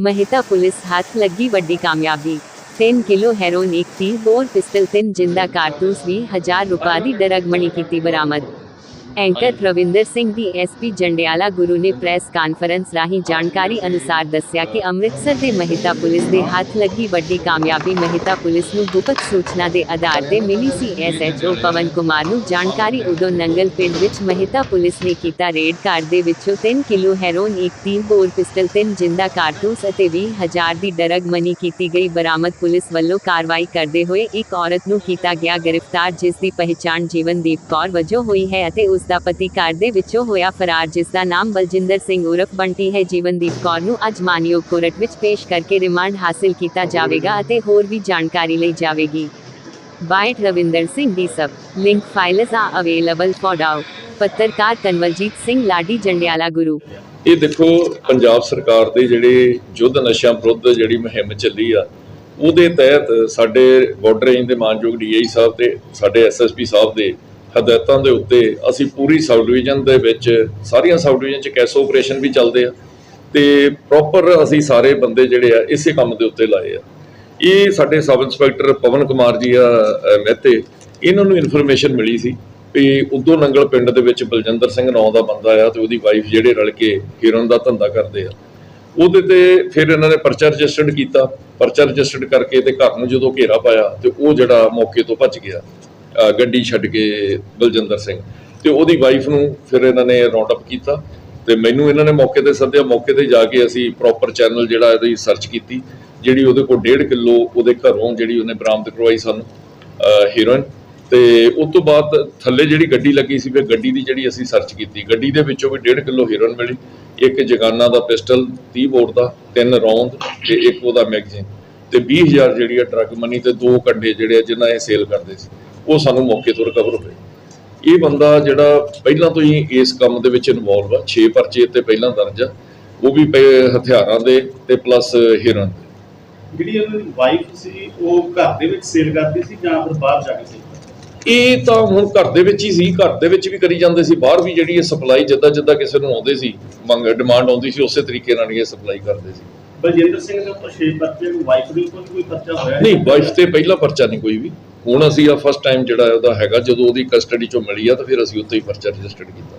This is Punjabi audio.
ਮਹਿਤਾ ਪੁਲਿਸ ਹੱਥ ਲੱਗੀ ਵੱਡੀ ਕਾਮਯਾਬੀ। 3 ਕਿਲੋ ਹੈਰੋਇਨ, ਇੱਕ 30 ਬੋਰ ਪਿਸਟਲ 3 ਜਿੰਦਾ ਕਾਰਤੂਸ 20000 ਰੁਪਏ ਦੀ ਡਰਗ-ਮਣੀ ਕੀਤੀ ਬਰਾਮਦ। ਐਂਕਰ ਰਵਿੰਦਰ ਸਿੰਘ ਦੀ ਐਸਪੀ ਜੰਡਿਆਲਾ ਗੁਰੂ ਨੇ ਪ੍ਰੈਸ ਕਾਨਫਰੰਸ ਰਾਹੀਂ ਜਾਣਕਾਰੀ ਅਨੁਸਾਰ ਦੱਸਿਆ ਕਿ ਅੰਮ੍ਰਿਤਸਰ ਦੇ ਮਹਿਤਾ ਪੁਲਿਸ ਦੇ ਹੱਥ ਲੱਗੀ ਵੱਡੀ ਕਾਮਯਾਬੀ ਮਹਿਤਾ ਪੁਲਿਸ ਨੂੰ ਗੁਪਤ ਸੂਚਨਾ ਦੇ ਆਧਾਰ ਤੇ ਮਿਲੀ ਸੀ। ਐਸਐਚਓ ਪਵਨ ਕੁਮਾਰ ਨੂੰ ਜਾਣਕਾਰੀ ਉਦੋਂ ਨੰਗਲ ਪਿੰਡ ਵਿੱਚ ਮਹਿਤਾ ਪੁਲਿਸ ਨੇ ਕੀਤਾ ਰੇਡ ਕਾਰ ਦੇ ਵਿੱਚੋਂ 3 ਕਿਲੋ ਹੈਰੋਇਨ ਇੱਕ 30 ਬੋਰ ਪਿਸਟਲ, ਤਿੰਨ ਜਿੰਦਾ ਕਾਰਤੂਸ ਅਤੇ 20000 ਦੀ ਡਰਗ ਮਨੀ ਕੀਤੀ ਗਈ। ਬਰਾਮਦ ਪੁਲਿਸ ਵੱਲੋਂ ਕਾਰਵਾਈ ਕਰਦੇ ਹੋਏ ਇੱਕ ਔਰਤ ਨੂੰ ਕੀਤਾ ਗਿਆ ਗ੍ਰਿਫਤਾਰ, ਜਿਸ ਦੀ ਪਹਿਚਾਣ ਜੀਵਨਦੀਪ ਕੌਰ ਵਜੋਂ ਹੋਈ ਹੈ ਅਤੇ ਉਸ ਦਾ ਪਤੀ ਕਾਰ ਦੇ ਵਿੱਚੋਂ ਹੋਇਆ ਫਰਾਰ, ਜਿਸ ਦਾ ਨਾਮ ਬਲਜਿੰਦਰ ਸਿੰਘ ਉਰਫ ਬੰਟੀ ਹੈ। ਜੀਵਨਦੀਪ ਕੌਰ ਨੂੰ ਅੱਜ ਮਾਨਯੋਗ ਕੋਰਟ ਵਿੱਚ ਪੇਸ਼ ਕਰਕੇ ਰਿਮਾਂਡ ਹਾਸਲ ਕੀਤਾ ਜਾਵੇਗਾ ਅਤੇ ਹੋਰ ਵੀ ਜਾਣਕਾਰੀ ਲਈ ਜਾਵੇਗੀ। ਬਾਈਟ ਰਵਿੰਦਰ ਸਿੰਘ ਦੀ ਸਬ ਲਿੰਕ ਫਾਈਲਸ ਆ ਅਵੇਲੇਬਲ ਫॉर ਡਾਊ ਪੱਤਰਕਾਰ ਕਨਵਲਜੀਤ ਸਿੰਘ, ਲਾਡੀ ਜੰਡਿਆਲਾ ਗੁਰੂ। ਇਹ ਦੇਖੋ, ਪੰਜਾਬ ਸਰਕਾਰ ਦੇ ਜਿਹੜੇ ਯੁੱਧ ਨਸ਼ਿਆਂ ਵਿਰੁੱਧ ਜਿਹੜੀ ਮੁਹਿੰਮ ਚੱਲੀ ਆ, ਉਹਦੇ ਤਹਿਤ ਸਾਡੇ ਬਾਰਡਰ ਰੇਂਜ ਦੇ ਮਾਨਯੋਗ ਡੀਆਈ ਸਾਹਿਬ ਤੇ ਸਾਡੇ ਐਸਐਸਪੀ ਸਾਹਿਬ ਦੇ ਹਦਾਇਤਾਂ ਦੇ ਉੱਤੇ ਅਸੀਂ ਪੂਰੀ ਸਬ ਡਿਵੀਜ਼ਨ ਦੇ ਵਿੱਚ ਸਾਰੀਆਂ ਸਬ ਡਿਵੀਜ਼ਨ ਚ ਕੈਸੋ ਆਪਰੇਸ਼ਨ ਵੀ ਚੱਲਦੇ ਆ ਤੇ ਪ੍ਰੋਪਰ ਅਸੀਂ ਸਾਰੇ ਬੰਦੇ ਜਿਹੜੇ ਆ ਇਸੇ ਕੰਮ ਦੇ ਉੱਤੇ ਲਾਏ ਆ। ਇਹ ਸਾਡੇ ਸਬ ਇੰਸਪੈਕਟਰ ਪਵਨ ਕੁਮਾਰ ਜੀ ਆ ਮਹਿਤੇ, ਇਹਨਾਂ ਨੂੰ ਇਨਫੋਰਮੇਸ਼ਨ ਮਿਲੀ ਸੀ ਵੀ ਉਦੋਂ ਨੰਗਲ ਪਿੰਡ ਦੇ ਵਿੱਚ ਬਲਜਿੰਦਰ ਸਿੰਘ ਨਾਂ ਦਾ ਬੰਦਾ ਆ ਤੇ ਉਹਦੀ ਵਾਈਫ ਜਿਹੜੇ ਰਲ ਕੇ ਹੀਰਨ ਦਾ ਧੰਦਾ ਕਰਦੇ ਆ। ਉਹਦੇ ਤੇ ਫਿਰ ਇਹਨਾਂ ਨੇ ਪਰਚਾ ਰਜਿਸਟਰਡ ਕੀਤਾ, ਪਰਚਾ ਰਜਿਸਟਰਡ ਕਰਕੇ ਤੇ ਘਰ ਨੂੰ ਜਦੋਂ ਘੇਰਾ ਪਾਇਆ ਤੇ ਉਹ ਜਿਹੜਾ ਮੌਕੇ ਤੋਂ ਭੱਜ ਗਿਆ। ਗੱਡੀ ਛੱਡ ਕੇ ਬਲਜਿੰਦਰ ਸਿੰਘ। ਤੇ ਉਹਦੀ ਵਾਈਫ ਨੂੰ ਫਿਰ ਇਹਨਾਂ ਨੇ ਰਾਉਂਡ ਅਪ ਕੀਤਾ ਤੇ ਮੈਨੂੰ ਇਹਨਾਂ ਨੇ ਮੌਕੇ ਤੇ ਸੱਦਿਆ। ਮੌਕੇ ਤੇ ਜਾ ਕੇ ਅਸੀਂ ਪ੍ਰੋਪਰ ਚੈਨਲ ਜਿਹੜਾ ਇਹਦੀ ਸਰਚ ਕੀਤੀ, ਜਿਹੜੀ ਉਹਦੇ ਕੋਲ 1.5 ਕਿਲੋ ਉਹਦੇ ਘਰੋਂ ਜਿਹੜੀ ਉਹਨੇ ਬਰਾਮਦ ਕਰਵਾਈ ਸਾਨੂੰ ਹੀਰੋਇਨ ਤੇ ਉਸ ਤੋਂ ਬਾਅਦ ਥੱਲੇ ਜਿਹੜੀ ਗੱਡੀ ਲੱਗੀ ਸੀ, ਫਿਰ ਗੱਡੀ ਦੀ ਜਿਹੜੀ ਅਸੀਂ ਸਰਚ ਕੀਤੀ। ਗੱਡੀ ਦੇ ਵਿੱਚੋਂ ਵੀ 1.5 ਕਿਲੋ ਹੀਰੋਇਨ ਮਿਲੀ। ਇੱਕ ਜਗਾਨਾ ਦਾ ਪਿਸਟਲ 30 ਬੋਰ ਦਾ, ਤਿੰਨ ਰੌਂਦ ਤੇ ਇੱਕ ਉਹਦਾ ਮੈਗਜ਼ੀਨ ਤੇ 20000 ਜਿਹੜੀ ਆ ਡਰੱਗ ਮਨੀ ਤੇ ਦੋ ਕੰਡੇ ਜਿਹੜੇ ਆ, ਜਿਨ੍ਹਾਂ ਇਹ ਸੇਲ ਕਰਦੇ ਸੀ। ਉਹ ਸਾਨੂੰ ਮੌਕੇ ਤੋਂ ਰਿਕਵਰ ਹੋਏ। ਇਹ ਬੰਦਾ ਜਿਹੜਾ ਪਹਿਲਾਂ ਤੋਂ ਹੀ ਇਸ ਕੰਮ ਦੇ ਵਿੱਚ ਇਨਵੋਲਵ ਆ 6 ਪਰਚੇ ਤੇ ਪਹਿਲਾਂ ਦਰਜ ਆ ਉਹ ਵੀ ਹਥਿਆਰਾਂ ਦੇ ਤੇ ਪਲੱਸ ਹੀਰਨ ਜਿਹੜੀ ਉਹਨਾਂ ਦੀ ਵਾਈਫ ਸੀ ਉਹ ਘਰ ਦੇ ਵਿੱਚ ਸੇਲ ਕਰਦੀ ਸੀ ਜਾਂ ਫਿਰ ਬਾਹਰ ਜਾ ਕੇ ਸੇਲ ਇਹ ਤਾਂ ਹੁਣ ਘਰ ਦੇ ਵਿੱਚ ਹੀ ਸੀ ਘਰ ਦੇ ਵਿੱਚ ਵੀ ਕਰੀ ਜਾਂਦੇ ਸੀ ਬਾਹਰ ਵੀ ਜਿਹੜੀ ਇਹ ਸਪਲਾਈ ਜਿੱਦਾਂ ਜਿੱਦਾਂ ਕਿਸੇ ਨੂੰ ਆਉਂਦੇ ਸੀ ਮੰਗ ਡਿਮਾਂਡ ਆਉਂਦੀ ਸੀ ਉਸੇ ਤਰੀਕੇ ਨਾਲ ਹੀ ਇਹ ਸਪਲਾਈ ਕਰਦੇ ਸੀ। ਬਲਜਿੰਦਰ ਸਿੰਘ ਦੇ ਉੱਪਰ 6 ਪਰਚੇ ਨੂੰ ਵਾਈਫ ਦੇ ਉੱਪਰ ਕੋਈ ਪਰਚਾ ਹੋਇਆ ਨਹੀਂ ਵਾਈਫ ਤੇ ਪਹਿਲਾ ਪਰਚਾ ਨਹੀਂ ਕੋਈ ਵੀ। ਹੁਣ ਅਸੀਂ ਆ ਫਸਟ ਟਾਈਮ ਜਿਹੜਾ ਉਹਦਾ ਹੈਗਾ, ਜਦੋਂ ਉਹਦੀ ਕਸਟਡੀ ਚੋਂ ਮਿਲੀ ਆ, ਤਾਂ ਫਿਰ ਅਸੀਂ ਉੱਤੇ ਹੀ ਪਰਚਾ ਰਜਿਸਟਰਡ ਕੀਤਾ।